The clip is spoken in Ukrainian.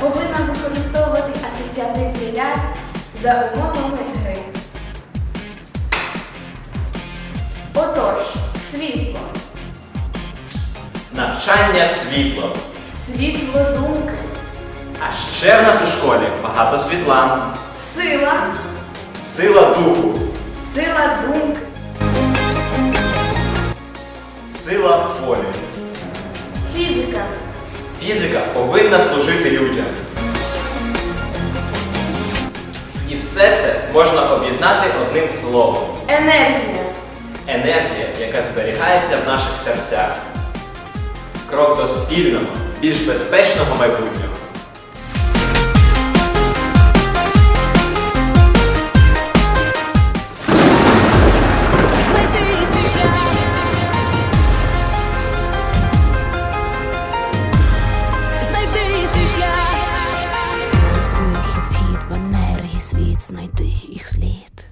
повинна використовувати асоціативний ряд за умовами гри. Отож, світло, Навчання світло. світло думки, А ще в нас у школі багато світлан. сила, Сила духу, сила думки, Фізика повинна служити людям. І все це можна об'єднати одним словом. енергія, Енергія, яка зберігається в наших серцях. Крок до спільного, більш безпечного майбутнього. Світ, знайти їх слід.